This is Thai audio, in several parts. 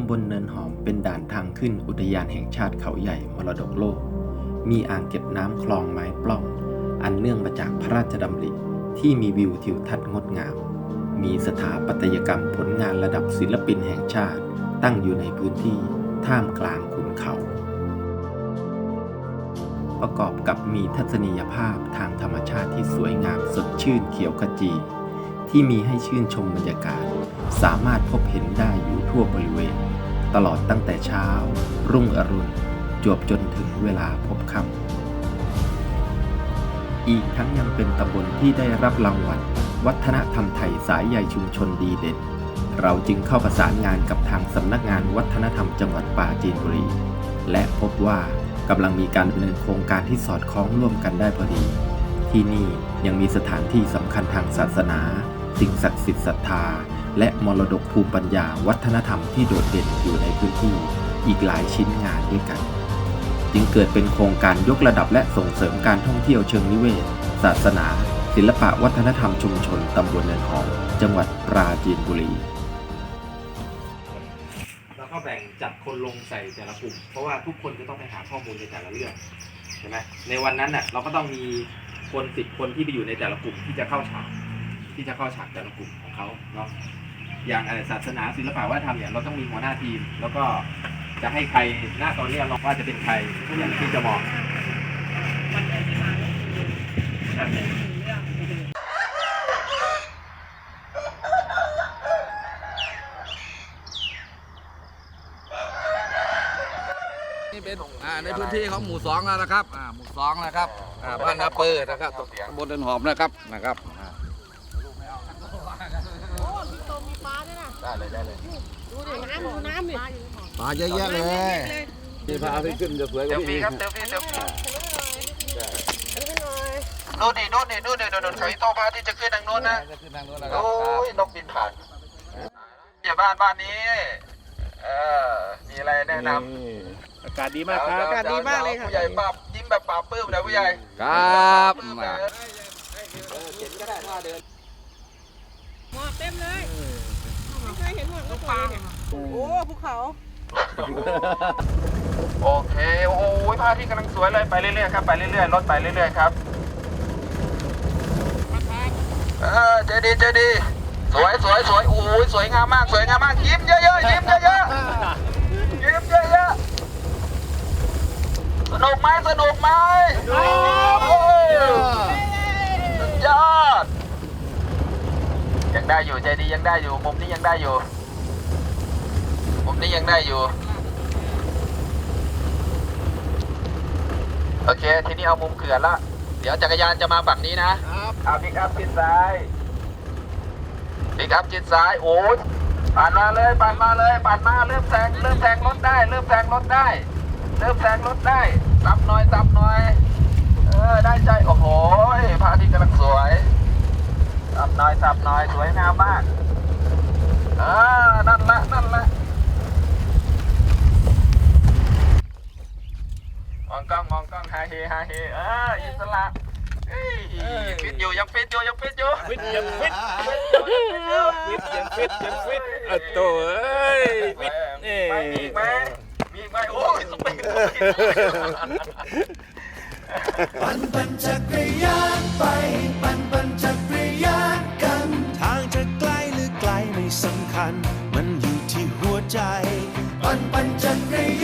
ำบลเนินหอมเป็นด่านทางขึ้นอุทยานแห่งชาติเขาใหญ่มรดกโลก มีอ่างเก็บน้ำคลองไม้ปล้อง อันเนื่องมาจากพระราชดำริที่มีวิวทิวทัศน์งดงาม มีสถาปัตยกรรมผลงานระดับศิลปินแห่งชาติ ตั้งอยู่ในพื้นที่ท่ามกลางขุนเขา ประกอบกับมีทัศนียภาพทางธรรมชาติที่สวยงามสดชื่นเขียวขจี ที่มีให้ชื่นชมบรรยากาศ สามารถพบเห็นได้อยู่ทั่วบริเวณ ตลอดตั้งแต่เช้า รุ่งอรุณจวบจนถึงเวลาพบค่ำอีกทั้งยังเป็นตำบลที่ได้รับรางวัลวัฒนธรรมไทยสายใยชุมชนดีเด่น เราจึงเข้าประสานงานกับทางสำนักงานวัฒนธรรมจังหวัดปราจีนบุรี และพบว่ากำลังมีการดำเนินโครงการที่สอดคล้องร่วมกันได้พอดี ที่นี่ยังมีสถานที่สำคัญทางศาสนา สิ่งศักดิ์สิทธิ์ศรัทธา และมรดกภูมิปัญญาวัฒนธรรมที่โดดเด่นอยู่ในพื้นที่อีกหลายชิ้นงานด้วยกัน จึงเกิดเป็นโครงการยกระดับและส่งเสริมการท่องเที่ยวเชิงนิเวศ ศาสนา ศิลปะวัฒนธรรมชุมชนตำบลเนินหอมจังหวัดปราจีนบุรีแล้วก็แบ่งจัดคนลงใส่แต่ละกลุ่ม เพราะว่าทุกคนจะต้องไปหาข้อมูลในแต่ละเรื่องใช่ไหมในวันนั้นน่ะเราก็ต้องมีคนสิบคนที่ไปอยู่ในแต่ละกลุ่มที่จะเข้าฉากที่จะเข้าฉากแต่ละกลุ่มของเขาเนาะ อย่างอะไรศาสนาศิลปะวัฒนธรรมเนี่ยเราต้องมีหัวหน้าทีม แล้วก็จะให้ใครหน้าตอนนี้เราว่าจะเป็นใครอย่างที่จะมองนี่เป็นอ่าในพื้นที่ของหมู่สองแล้วนะครับอ่าหมู่สองนะครับอ่าบ้านนาเปิดนะครับตำบลเดินหอมนะครับนะครับอ่า โอ้มีตมมีปลาด้วยนะ ได้เลยได้เลยดูดิน้ำดูน้ำดิปลาเยอะแยะเลยที่พาไปขึ้นจะสวยกว่าพี่ครับเซลฟี่เซลฟี่ดูหน่อยนู่นนี่นู่นนี่นู่นนี่นู่นเขาอีโต้พาที่จะขึ้นทางโน้นนะจะขึ้นทางโน้นนะครับโอ้ยนกบินผ่านอย่าบ้านบ้านนี้เออมีอะไรแนะนำอากาศดีมากครับอากาศดีมากเลยค่ะผู้ใหญ่ปรับยิ้มแบบปราบปลื้มเลยผู้ใหญ่ครับปลื้มอ่าเลยเห็นก็ได้ท่าเดินหมอกเต็มเลยไม่ เคยเห็นหมอกปลาโอ้ภูเขา โอเค โอ้ยพระอาที่กำลังสวยเลย ไปเรื่อยๆครับ ไปเรื่อยๆ รถไปเรื่อยๆครับเออเจดีย์เจดีย์สวยสวยสวยโอ้ยสวยงามมาก สวยงามมาก ยิ้มเยอะๆ ยิ้มเยอะๆ ยิ้มเยอะๆ สนุกไหมสนุกไหมสนุกสุดยอดยังได้อยู่ ใจดียังได้อยู่ มุมนี้ยังได้อยู่ มุมนี้ยังได้อยู่ โอเค ทีนี้เอามุมเขื่อนละ เดี๋ยวจักรยานจะมาฝั่งนี้นะเอาพิกอัพชิดซ้ายพิกอัพชิดซ้าย โอ้ยปั่นมาเลยปั่นมาเลยปั่นมาเริ่มแซงเริ่มแซงรถได้ เริ่มแซงรถได้ เริ่มแซงรถได้ซับหน่อยซับหน่อย เออ ได้ใจ โอ้โหพระอาทิตย์กำลังสวยซับหน่อยซับหน่อย สวยงามมาก อ่า นั่นละนั่นละ ม องกล้องมองกล้องฮาเฮฮาเฮเอออิสระเฮ้ยฟิตอยู่ยังฟิตอยู่ยังฟิตอยู่ฟิตยังฟิตฟิตอยู่ฟิตยังฟิตยังฟิตอะโถ่เอ้ยฟิตเอ้ไปมีอีกไหมมีอีกไหมโอ้ยสเปกสเปกปั่นปั่นจักรยานไป ปั่นปั่นจักรยานกัน ทางจะไกลหรือไกลไม่สำคัญ มันอยู่ที่หัวใจ ปั่นปั่นจักรยาน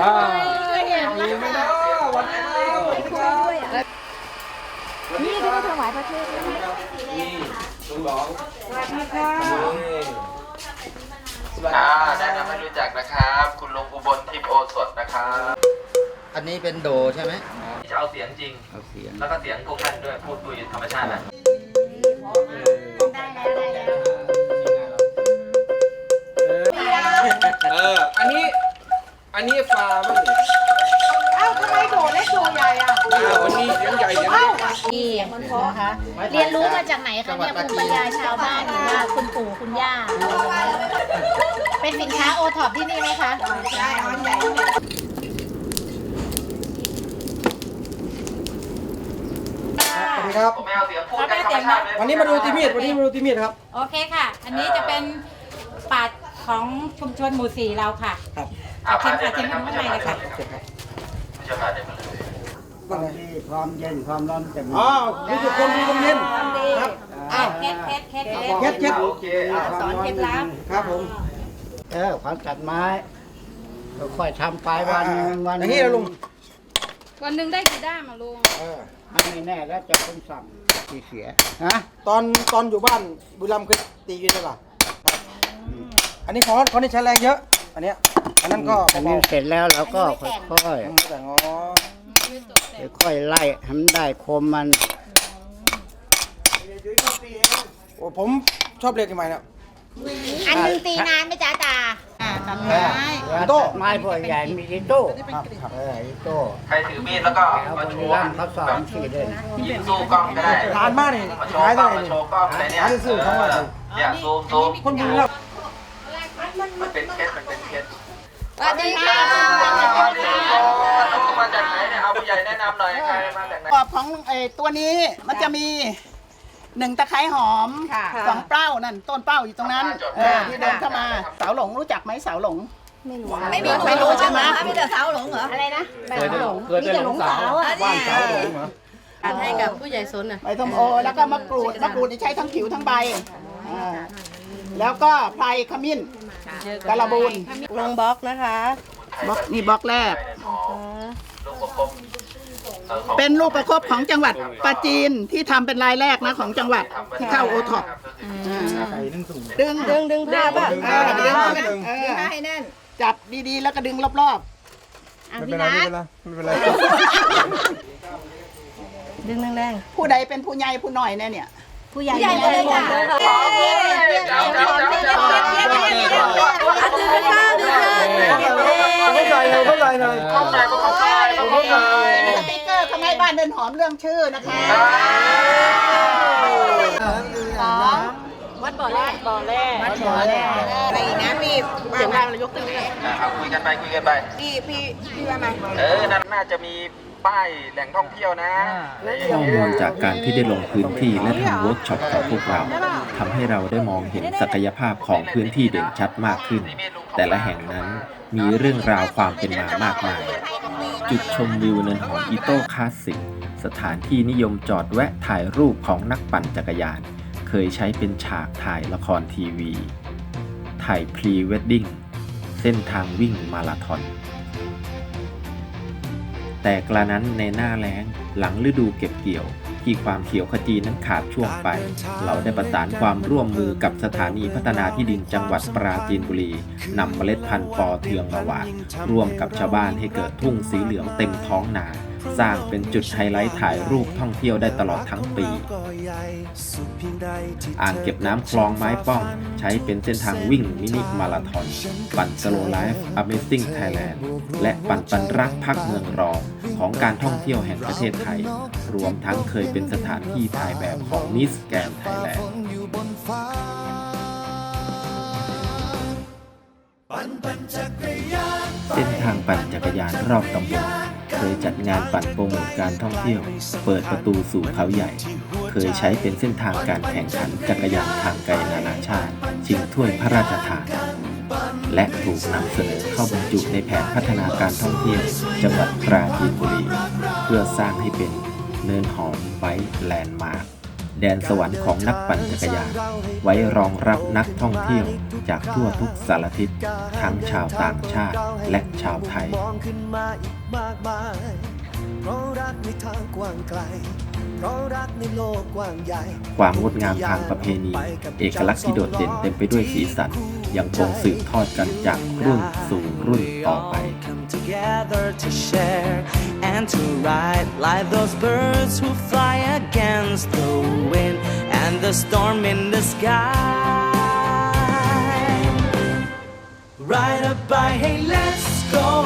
อ่ามีไหม่ได้วันนี้นี่ที่มาถวายพระเทพนะคะอ่าแนะนำให้รู้จักนะครับ คุณลุงอุบลทิพย์โอสถนะครับ อันนี้เป็นโดใช่ไหมจะเอาเสียงจริง เอาเสียง แล้วก็เสียงพวกท่านด้วย พูดคุยธรรมชาตินะได้แล้วได้แล้วเออ อันนี้ อันนี้ฟาร์มนี่เอ้าทำไมโดดเล็กโดดใหญ่อะอ่าวันนี้เสียงใหญ่เสียงเล็กนี่นะคะเรียนรู้มาจากไหนคะเนี่ยภูมิปัญญาชาวบ้านหรือว่าคุณปู่คุณย่า เป็นสินค้าโอท็อปที่นี่ไหมคะ ใช่อันใหญ่ผมไม่เอาเสียงพูดใกล้ธรรมชาติเลยวันนี้มาดูตีมีดวันนี้มาดูตีมีดครับ โอเคค่ะ อันนี้จะเป็นป่าของชุมชนหมู่สี่เราค่ะ อ่าเชิญค่ะเชิญข้างในเลยค่ะเชิญมาเดี๋ยวมาเลยความเย็นความร้อนจะมีอ๋อรู้สึกความดีความเย็นครับอ้าวเคสเคสเคสเคสเช็ดเช็ดโอเคอะสอนเคล็ดลับครับผมเออความตัดไม้ค่อยๆทำไปวันหนึ่งวันอย่างนี้นะลุงวันหนึ่งได้กี่ด้ามอะลุงเออมันไม่แน่แล้วจะคนสั่งที่เสียฮะตอนตอนอยู่บ้านบุรีรัมย์เคยตีกันใช่ป่ะอันนี้คอนคอนนี่ใช้แรงเยอะ อันเนี้ย อันนั้นก็อันเบานี้เสร็จแล้วเราก็ค่อยๆอืมแต่งอ๋อๆค่อยๆไล่ให้มันได้คมมันโอ้ผมชอบเรียนกันใหม่เนี่ย อันหนึงตีนานไหมจ๊ะตาตัดไม้ไม้พวกใหญ่มีอิโต้ครับครับเอออิโต้ใครถือมีดแล้วก็เอามาบโชริว์ลัมเขาสอนสี่เดือนยิงสู้กล้องก็ได้นานมากนี่มาโชหายว์ไปกล้องไหนมานี่โชว์กล้องอะไรเนี่ยหาซื้อของอะไร เนี่ยซูมซูมคนบุรีรัมย์ มันเป็นเคสมันเป็นเคส สวัสดีค่ะสวัสดีครับเอามาจากไหนเนี่ยเอาผู้ใหญ่แนะนำหน่อยใครมาจากไหน กรอบของไอ้ตัวนี้มันจะมีหนึ่งตะไคร้หอมค่ะสองเป้านั่นต้นเป้าอยู่ตรงนั้นเออที่เดินเข้ามาเสาหลงรู้จักไหมเสาหลง ไม่รู้ไม่มีไม่รู้ใช่ไหมมีแต่สาวหลงเหรออะไรนะเคยได้เคยได้หลงสาวบ้านสาวหลงเหรอการให้กับผู้ใหญ่สนอะใบส้มโอแล้วก็มะกรูดมะกรูดนี่ใช้ทั้งผิวทั้งใบอ่าแล้วก็ไพรขมิ้น กระบูนลงบล็อกนะคะบล็อกนี่บล็อกแรกลูกประคบออของเป็นลูกประคบของจังหวัดปราจีนที่ทำเป็นรายแรกนะของจังหวัดที่เข้าโอท็อปดึงดึงดึงผ้าป่ะเออดึงเออให้แน่น จับดีๆ แล้วก็ดึงรอบอะพี่นัทไม่เป็นไร ดึงแรงๆผู้ใดเป็นผู้ใหญ่ผู้น้อยแน่เนี่ย ผู้ใหญ่ๆใหญ่เลยค่ะเจ้าเจ้าเจ้าเจ้าดึงข้าวดึงข้าวเข้าใจเลยเข้าใจเลยเข้าใจก็เข้าใจเข้าใจสติ๊กเกอร์ทำให้บ้านเดินหอมเรื่องชื่อนะคะสองวัดบ่อแรกบ่อแรกวัดบ่อแรกอะไรอีกนะพี่เสียงดังเลยยกตึ้งเลยเอาคุยกันไปคุยกันไปพี่พี่พี่ว่าไงเออนั่นน่าจะมี ป้ายแหล่งท่องเที่ยวนะข้อมูลจากการที่ได้ลงพื้นที่และทำเวิร์กช็อปกับพวกเราทำให้เราได้มองเห็นศักยภาพของพื้นที่เด่นชัดมากขึ้น แต่ละแห่งนั้นมีเรื่องราวความเป็นมามากมาย จุดชมวิวเนินหอมอีโต้คลาสสิกสถานที่นิยมจอดแวะถ่ายรูปของนักปั่นจักรยาน เคยใช้เป็นฉากถ่ายละครทีวี ถ่ายพรีเวดดิ้งเส้นทางวิ่งมาราธอน แต่กระนั้นในหน้าแล้งหลังฤดูเก็บเกี่ยว ที่ความเขียวขจีนั้นขาดช่วงไป เราได้ประสานความร่วมมือกับสถานีพัฒนาที่ดินจังหวัดปราจีนบุรีนำเมล็ดพันธุ์ปอเทืองมาหว่านร่วมกับชาวบ้านให้เกิดทุ่งสีเหลืองเต็มท้องนา สร้างเป็นจุดไฮไลท์ถ่ายรูปท่องเที่ยวได้ตลอดทั้งปี อ่างเก็บน้ำคลองไม้ป้อง ใช้เป็นเส้นทางวิ่งมินิมาราธอน ปั่นสโลไลฟ์ Amazing Thailand และปั่นปันรักพักเมืองรองของการท่องเที่ยวแห่งประเทศไทย รวมทั้งเคยเป็นสถานที่ถ่ายแบบของมิสแกนไทยแลนด์เส้นทางปั่นจักรยานรอบตำบล เคยจัดงานปั่นโปรโมทการท่องเที่ยว เปิดประตูสู่เขาใหญ่ เคยใช้เป็นเส้นทางการแข่งขันจักรยานทางไกลนานาชาติ ชิงถ้วยพระราชทาน และถูกนำเสนอเข้าบรรจุในแผนพัฒนาการท่องเที่ยว จังหวัดปราจีนบุรี เพื่อสร้างให้เป็นเนินหอมไว้แลนด์มาร์ค แดนสวรรค์ของนักปั่นจักรยานไว้รองรับนักท่องเที่ยวจากทั่วทุกสารทิศทั้งชาวต่างชาติและชาวไทย มองขึ้นมาอีกมากมายเพราะรักในทางกว้างไกลเพราะรักในโลกกว้างใหญ่ความงดงามทางประเพณี เอกลักษณ์ที่โดดเด่นเต็มไปด้วยสีสัน ยังคงสืบทอดกันจากรุ่นสู่รุ่นต่อไป come together to share and to ride like those birds who fly against the wind and the storm in the sky. Ride a bike, hey, let's go.